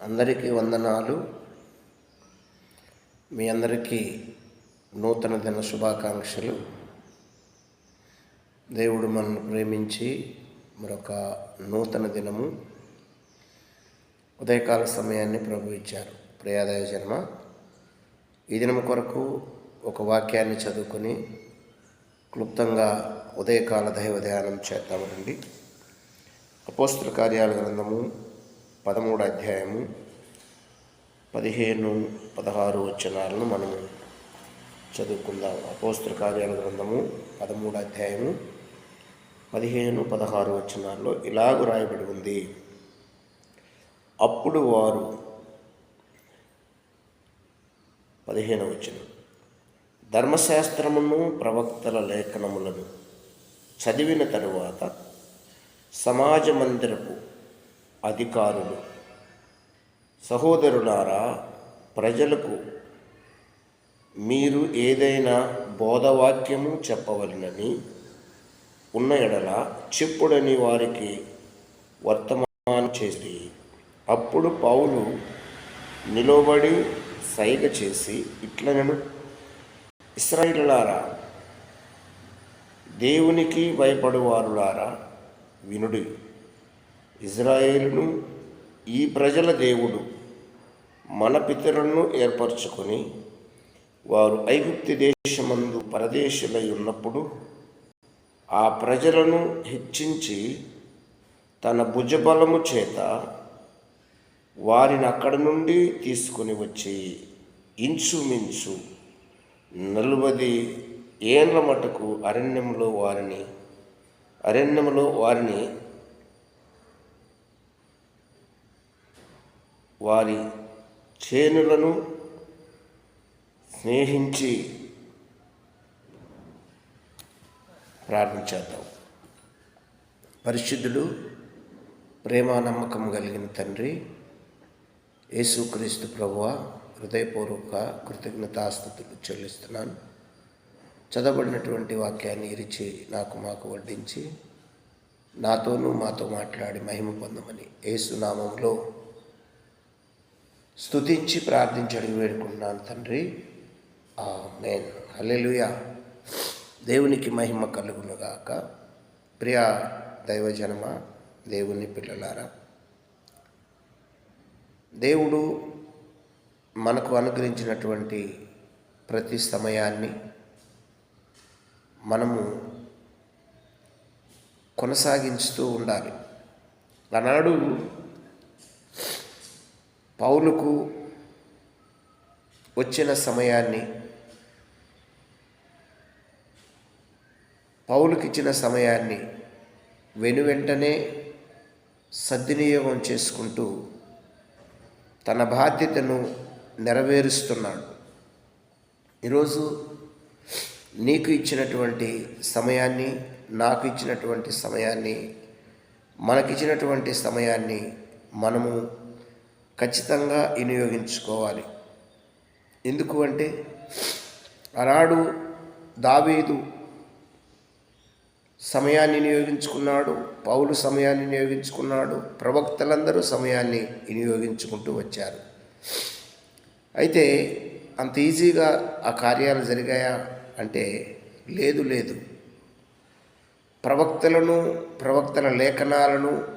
అందరికీ వందనాలు. మీ అందరికీ నూతన దిన శుభాకాంక్షలు. దేవుడు మనల్ని ప్రేమించి మరొక నూతన దినము ఉదయకాల సమయాన్ని ప్రభు ఇచ్చారు. ప్రియాదయ జన్మ ఈ దినం కొరకు ఒక వాక్యాన్ని చదువుకొని క్లుప్తంగా ఉదయకాల దైవ ధ్యానం చేద్దామండి అపోస్తుల కార్యాల గ్రంథము పదమూడు అధ్యాయము పదిహేను పదహారు వచనాలను మనము చదువుకుందాం. అపోస్త్ర కార్యాల గ్రంథము పదమూడు అధ్యాయము పదిహేను పదహారు వచనాల్లో ఇలాగు రాయబడి ఉంది. అప్పుడు వారు పదిహేను వచనం ధర్మశాస్త్రమును ప్రవక్తల లేఖనములను చదివిన తరువాత సమాజ మందిరపు అధికారులు. సహోదరులారా ప్రజలకు మీరు ఏదైనా బోధవాక్యము చెప్పవలనని ఉన్న ఎడల చెప్పుడని వారికి వర్తమానం చేసి అప్పుడు పౌలు నిలబడి సైగ చేసి ఇట్లనను. ఇస్రాయిలారా దేవునికి భయపడువారులారా వినుడి. ఇజ్రాయేలును ఈ ప్రజల దేవుడు మన పితరులను ఏర్పరచుకొని వారు ఐగుప్తి దేశమందు పరదేశులై ఉన్నప్పుడు ఆ ప్రజలను హెచ్చించి తన భుజబలము చేత వారిని అక్కడ నుండి తీసుకుని వచ్చి ఇంచుమించు నలుబది ఏండ్ల మటుకు అరణ్యంలో వారిని అరణ్యంలో వారిని వారి చేనులను స్నేహించి ప్రార్థించేద్దాం పరిశుద్ధులు ప్రేమ నమ్మకం కలిగిన తండ్రి యేసుక్రీస్తు ప్రభువ హృదయపూర్వక కృతజ్ఞతాస్థుతులు చెల్లిస్తున్నాను. చదవబడినటువంటి వాక్యాన్ని ఇరిచి నాకు మాకు వడ్డించి నాతోనూ మాతో మాట్లాడి మహిమ పొందమని ఏసునామంలో స్తుతించి ప్రార్థించడం వేడుకుంటున్నాను తండ్రి. మేన్ హల్లెలూయా. దేవునికి మహిమ కలుగునుగాక ప్రియ దైవజనమ దేవుని పిల్లలారా. దేవుడు మనకు అనుగ్రహించినటువంటి ప్రతి సమయాన్ని మనము కొనసాగించుతూ ఉండాలి. ఆనాడు పౌలుకు వచ్చిన సమయాన్ని పౌలుకిచ్చిన సమయాన్ని వెను వెంటనే సద్వినియోగం చేసుకుంటూ తన బాధ్యతను నెరవేరుస్తున్నాడు. ఈరోజు నీకు ఇచ్చినటువంటి సమయాన్ని నాకు ఇచ్చినటువంటి సమయాన్ని మనకిచ్చినటువంటి సమయాన్ని మనము ఖచ్చితంగా వినియోగించుకోవాలి. ఎందుకు అంటే ఆనాడు దావీదు సమయాన్ని వినియోగించుకున్నాడు పౌలు సమయాన్ని వినియోగించుకున్నాడు ప్రవక్తలందరూ సమయాన్ని వినియోగించుకుంటూ వచ్చారు. అయితే అంత ఈజీగా ఆ కార్యాలు జరిగాయా? అంటే లేదు లేదు. ప్రవక్తలను ప్రవక్తల లేఖనాలను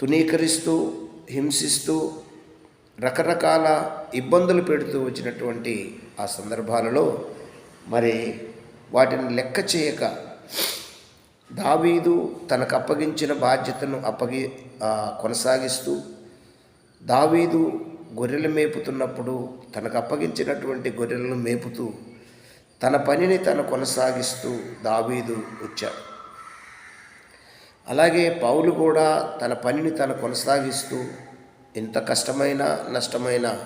తునీకరిస్తూ హింసిస్తూ రకరకాల ఇబ్బందులు పెడుతూ వచ్చినటువంటి ఆ సందర్భాలలో మరి వాటిని లెక్క చేయక దావీదు తనకు అప్పగించిన బాధ్యతను అప్పగి కొనసాగిస్తూ దావీదు గొర్రెలు మేపుతున్నప్పుడు తనకు అప్పగించినటువంటి గొర్రెలను మేపుతూ తన పనిని తను కొనసాగిస్తూ దావీదు వచ్చాడు. అలాగే పౌలు కూడా తన పనిని తను కొనసాగిస్తూ ఎంత కష్టమైన నష్టమైన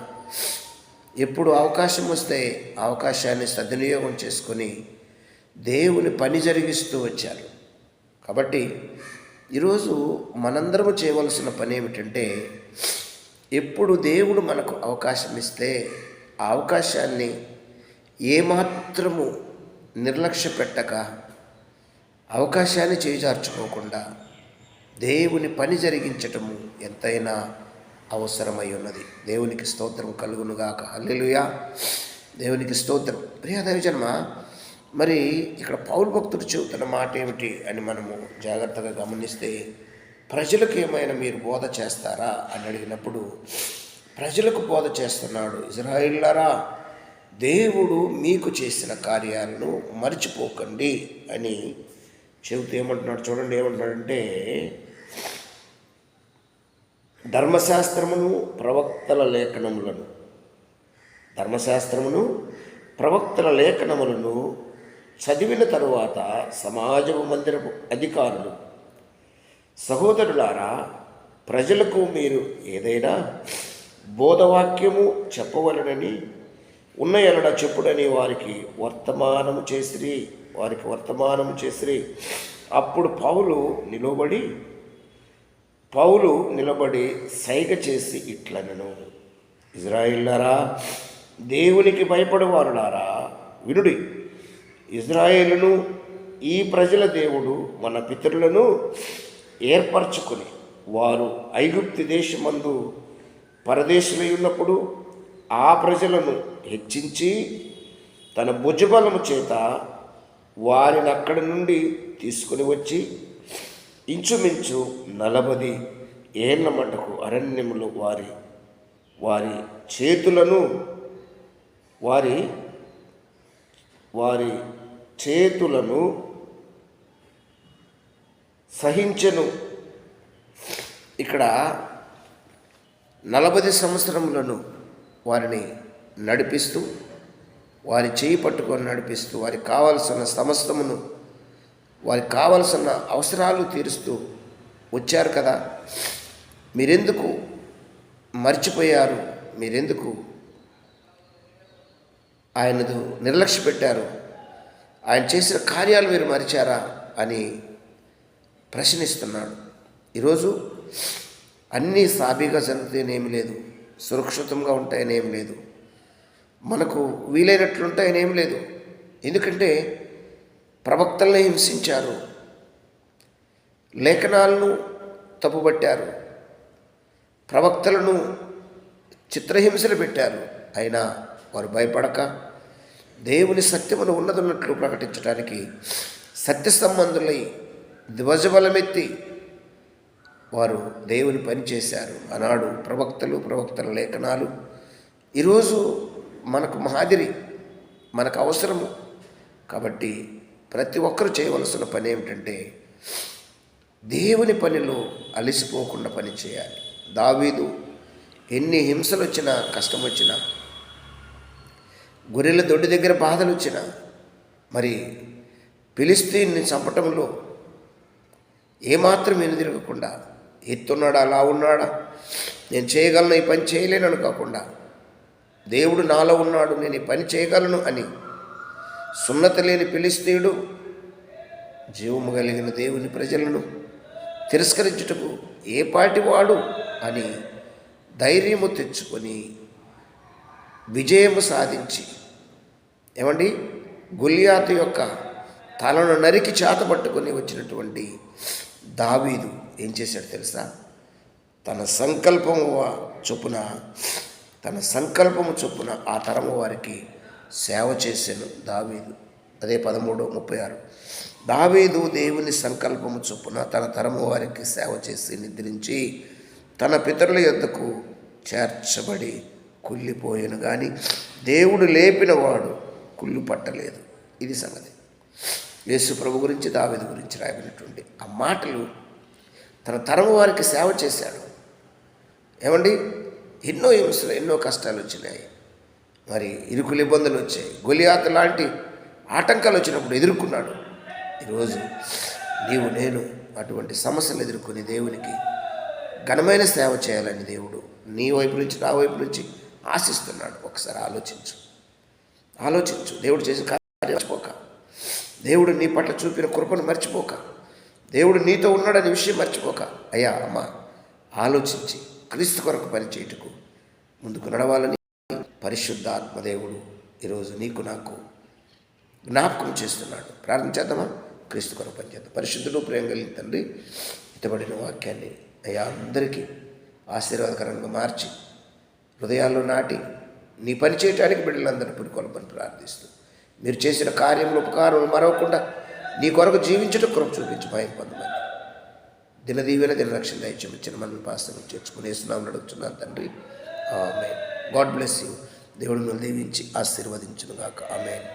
ఎప్పుడు అవకాశం వస్తే అవకాశాన్ని సద్వినియోగం చేసుకొని దేవుని పని జరిగిస్తూ వచ్చారు. కాబట్టి ఈరోజు మనందరము చేయవలసిన పని ఏమిటంటే ఎప్పుడు దేవుడు మనకు అవకాశం ఇస్తే ఆ అవకాశాన్ని ఏమాత్రము నిర్లక్ష్య పెట్టక అవకాశాన్ని చేజార్చుకోకుండా దేవుని పని జరిగించటము ఎంతైనా అవసరమై ఉన్నది దేవునికి స్తోత్రం కలుగునుగాక. అల్లెలుయా దేవునికి స్తోత్రం. ప్రియ దైవజన్మ మరి ఇక్కడ పౌరు భక్తుడు చెబుతున్న మాట ఏమిటి అని మనము జాగ్రత్తగా గమనిస్తే ప్రజలకు ఏమైనా మీరు బోధ చేస్తారా అని అడిగినప్పుడు ప్రజలకు బోధ చేస్తున్నాడు ఇజ్రాయిల్లారా దేవుడు మీకు చేసిన కార్యాలను మర్చిపోకండి అని చెబుతూ ఏమంటున్నాడు? చూడండి ఏమంటున్నాడంటే ధర్మశాస్త్రమును ప్రవక్తల లేఖనములను. ధర్మశాస్త్రమును ప్రవక్తల లేఖనములను చదివిన తరువాత సమాజము మందిరపు అధికారులు సహోదరులారా ప్రజలకు మీరు ఏదైనా బోధవాక్యము చెప్పవలనని ఉన్న ఎలడ చెప్పుడని వారికి వర్తమానము చేసిరి వారికి వర్తమానము చేసిరి. అప్పుడు పావులు నిలువబడి పౌలు నిలబడి సైగ చేసి ఇట్లనను. ఇజ్రాయిల్లారా దేవునికి భయపడేవారులారా వినుడి. ఇజ్రాయేలును ఈ ప్రజల దేవుడు మన పితరులను ఏర్పరచుకుని వారు ఐగుప్తి దేశమందు పరదేశమై ఉన్నప్పుడు ఆ ప్రజలను హెచ్చించి తన భుజబలము చేత వారిని అక్కడి నుండి తీసుకుని వచ్చి ఇంచుమించు నలభది ఏళ్ళ మటుకు అరణ్యములు వారి వారి చేతులను వారి వారి చేతులను సహించెను. ఇక్కడ నలభై సంవత్సరములను వారిని నడిపిస్తూ వారి చేయి పట్టుకొని నడిపిస్తూ వారికి కావలసిన సమస్తమును వారికి కావలసిన అవసరాలు తీరుస్తూ వచ్చారు కదా. మీరెందుకు మర్చిపోయారు? మీరెందుకు ఆయనదు నిర్లక్ష్య పెట్టారు? ఆయన చేసిన కార్యాలు మీరు మరిచారా? అని ప్రశ్నిస్తున్నాడు. ఈరోజు అన్నీ సాబీగా జరుగుతాయనేమి లేదు. సురక్షితంగా ఉంటాయనేమి లేదు. మనకు వీలైనట్లుంటాయనేం లేదు. ఎందుకంటే ప్రవక్తల్ని హింసించారు. లేఖనాలను తప్పుబట్టారు ప్రవక్తలను చిత్రహింసలు పెట్టారు. అయినా వారు భయపడక దేవుని సత్యమును ఉన్నదన్నట్లు ప్రకటించడానికి సత్య సంబంధులై ధ్వజబలమెత్తి వారు దేవుని పని చేశారు. ఆనాడు ప్రవక్తలు ప్రవక్తల లేఖనాలు ఈరోజు మనకు మాదిరి మనకు అవసరము. కాబట్టి ప్రతి ఒక్కరు చేయవలసిన పని ఏమిటంటే దేవుని పనిలో అలసిపోకుండా పని చేయాలి. దావీదు ఎన్ని హింసలు వచ్చినా కష్టం వచ్చినా గొర్రెల దొడ్డి దగ్గర బాధలు వచ్చినా మరి పిలిస్తీన్ని చంపటంలో ఏమాత్రం వెనుదిరగకుండా ఎత్తున్నాడా అలా ఉన్నాడా నేను చేయగలను ఈ పని చేయలేను అనుకోకుండా దేవుడు నాలో ఉన్నాడు నేను ఈ పని చేయగలను అని సున్నత లేని పిలిస్తీయుడు జీవము కలిగిన దేవుని ప్రజలను తిరస్కరించుటకు ఏ పాటివాడు అని ధైర్యము తెచ్చుకొని విజయము సాధించి ఏమండి? గుల్యాతు యొక్క తలను నరికి చేత పట్టుకొని వచ్చినటువంటి దావీదు ఏం చేశాడు తెలుసా? తన సంకల్పము చొప్పున తన సంకల్పము చొప్పున ఆ తరము వారికి సేవ చేశాను దావీదు. అదే పదమూడు ముప్పై ఆరు. దావీదు దేవుని సంకల్పము చొప్పున తన తరము వారికి సేవ చేసి నిద్రించి తన పితరుల యొద్దకు చేర్చబడి కుళ్ళిపోయాను. కానీ దేవుడు లేపిన వాడు కుళ్ళు పట్టలేదు ఇది సంగతి. యేసు ప్రభు గురించి దావేది గురించి రాయబడినటువంటి ఆ మాటలు తన తరం వారికి సేవ చేశాడు. ఏమండి? ఎన్నో హింసలు ఎన్నో కష్టాలు వచ్చినాయి. మరి ఇరుకులు ఇబ్బందులు వచ్చాయి. గొలియాత లాంటి ఆటంకాలు వచ్చినప్పుడు ఎదుర్కొన్నాడు. ఈరోజు నీవు నేను అటువంటి సమస్యలు ఎదుర్కొని దేవునికి ఘనమైన సేవ చేయాలని దేవుడు నీ వైపు నుంచి నా వైపు నుంచి ఆశిస్తున్నాడు. ఒకసారి ఆలోచించు. ఆలోచించు. దేవుడు చేసిన కార్యం మర్చిపోక. దేవుడు నీ పట్ల చూపిన కృపను మర్చిపోక. దేవుడు నీతో ఉన్నాడనే విషయం మర్చిపోక. అయ్యా అమ్మ ఆలోచించి క్రీస్తు కొరకు పనిచేయటకు ముందుకు నడవాలని పరిశుద్ధ ఆత్మదేవుడు ఈరోజు నీకు నాకు జ్ఞాపకం చేస్తున్నాడు. ప్రార్థన చేద్దామా? క్రీస్తు కొరకు పనిచేద్దాం పరిశుద్ధుడు ప్రేమ కలిగిన తండ్రి ఇతబడిన వాక్యాన్ని అయ్యా అందరికీ ఆశీర్వాదకరంగా మార్చి హృదయాల్లో నాటి నీ పని చేయటానికి బిడ్డలందరూ పురికొల్పని ప్రార్థిస్తూ మీరు చేసిన కార్యములు ఉపకారం మరవకుండా నీ కొరకు జీవించడం కృప చూపించి భయం పొందమని. దినదీవెన దినరక్షణ దయచేమిచ్చిన మనల్ని పాస్తం చేర్చుకునేస్తున్నాం నడుచున్నాను తండ్రి. ఆమె గాడ్ బ్లెస్ యూ దేవుడు మిమ్మల్ని దీవించి ఆశీర్వదించునుగాక. ఆమె